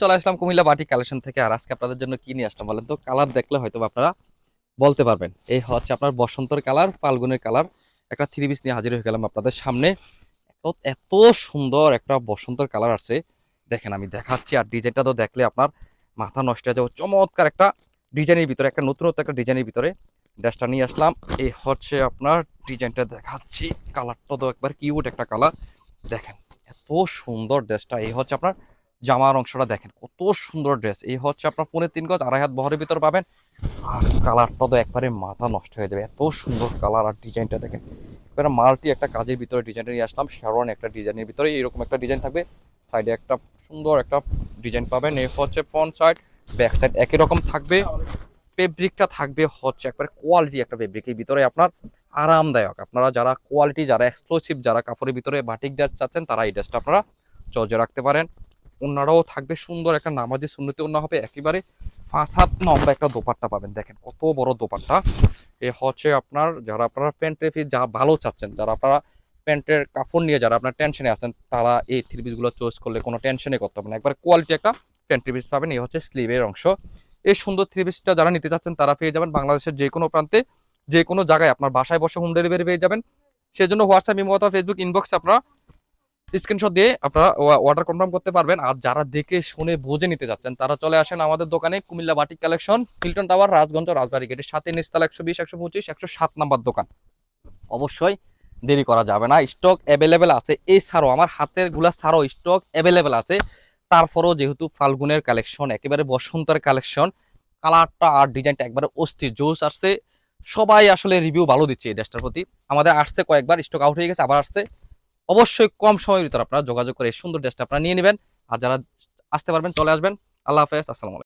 চলে আসলাম কুমিল্লা বাটি কালেকশন থেকে, আর আজকে আপনাদের জন্য কি নিয়ে আসলাম বলেন তো? কালার দেখলে হয়তো আপনারা বলতে পারবেন। এই হচ্ছে আপনার বসন্তর কালার, ফাল্গুনের কালার। একটা থ্রি পিস নিয়ে হাজির হয়ে গেলাম আপনাদের সামনে। এত- সুন্দর একটা বসন্তর কালার আছে দেখেন আমি দেখাচ্ছি, আর ডিজাইনটা তো দেখলে আপনার মাথা নষ্ট হয়ে যাবে। চমৎকার একটা ডিজাইনের ভিতরে, একটা নতুনত্ব একটা ডিজাইনের ভিতরে ড্রেসটা নিয়ে আসলাম। এই হচ্ছে আপনার ডিজাইনটা দেখাচ্ছি। কালারটা তো একবার কিউট একটা কালার। দেখেন, এত সুন্দর ড্রেসটা। এই হচ্ছে আপনার জামার অংশটা দেখেন, কত সুন্দর ড্রেস এই হচ্ছে আপনার পনেরো তিন গজ, আড়াই হাত বহরের ভিতর পাবেন। আর কালারটা তো একবারে মাথা নষ্ট হয়ে যাবে। এত সুন্দর কালার আর ডিজাইনটা দেখেন। একবারে মাল্টি একটা কাজের ভিতরে ডিজাইনটা নিয়ে আসলাম শ্যারন একটা ডিজাইনের ভিতরে এরকম একটা ডিজাইন থাকবে। সাইডে একটা সুন্দর একটা ডিজাইন পাবেন। এই হচ্ছে ফ্রন্ট সাইড ব্যাক সাইড একই রকম থাকবে। ফেব্রিকটা থাকবে হচ্ছে একবারে কোয়ালিটি একটা ফেব্রিকের ভিতরে আপনার আরামদায়ক। আপনারা যারা কোয়ালিটি যারা এক্সক্লুসিভ যারা কাপড়ের ভিতরে বাটিক দেওয়ার চাচ্ছেন, তারা এই ড্রেসটা আপনারা চর্জে রাখতে পারেন। ওনারাও থাকবে সুন্দর একটা নামাজি সুন্নতি ওনা হবে, একেবারে পাঁচ হাত লম্বা একটা দোপাট্টা পাবেন। দেখেন কত বড় দোপাট্টা। এ হচ্ছে আপনার, যারা আপনারা প্যান্টের পিস যা ভালো চাচ্ছেন, যারা আপনারা প্যান্টের কাপড় নিয়ে যারা আপনার টেনশনে আছেন, তারা এই থ্রি পিসগুলো চয়েস করলে কোনো টেনশনে করতে হবে না। একবার কোয়ালিটি একটা প্যান্টের পিস পাবেন, এই হচ্ছে স্লিভের অংশ। এই সুন্দর থ্রি পিসটা যারা নিতে চাচ্ছেন, তারা পেয়ে যাবেন বাংলাদেশের যে কোনো প্রান্তে, যে কোনো জায়গায় আপনার বাসায় বসে হোম ডেলিভারি পেয়ে যাবেন। সেজন্য হোয়াটসঅ্যাপ ইমো অথবা ফেসবুক ইনবক্সে আপনারা স্ক্রিনশট দিয়ে আপনারা অর্ডার কনফার্ম করতে পারবেন। আর যারা দেখে শুনে বুঝে নিতে যাচ্ছেন, তারা চলে আসেন আমাদের দোকানে Comilla batik collection Hilton tower Rajganj Rajbari গেটের সাথে নিস্তাল একশো বিশ, একশো পঁচিশ, একশো সাত নাম্বার দোকান। অবশ্যই দেরি করা যাবে না স্টক অ্যাভেলেবেল আছে। এছাড়াও আমার হাতেরগুলা ছাড়াও স্টক অ্যাভেলেবেল আছে। তারপরেও যেহেতু ফাল্গুনের কালেকশন একেবারে বসন্তের কালেকশন কালারটা আর ডিজাইনটা একবারে অস্থির, জোস আসছে। সবাই আসলে রিভিউ ভালো দিচ্ছে এই ড্রেসটার প্রতি। আমাদের আসছে কয়েকবার স্টক আউট হয়ে গেছে, আবার আসছে। অবশ্যই কম সময়ের ভিতরে আপনারা যোগাযোগ করে সুন্দর ড্রেসটা আপনারা নিয়ে নেবেন। আর যারা আসতে পারবেন, চলে আসবেন। আল্লাহ হাফেজ, আসসালামু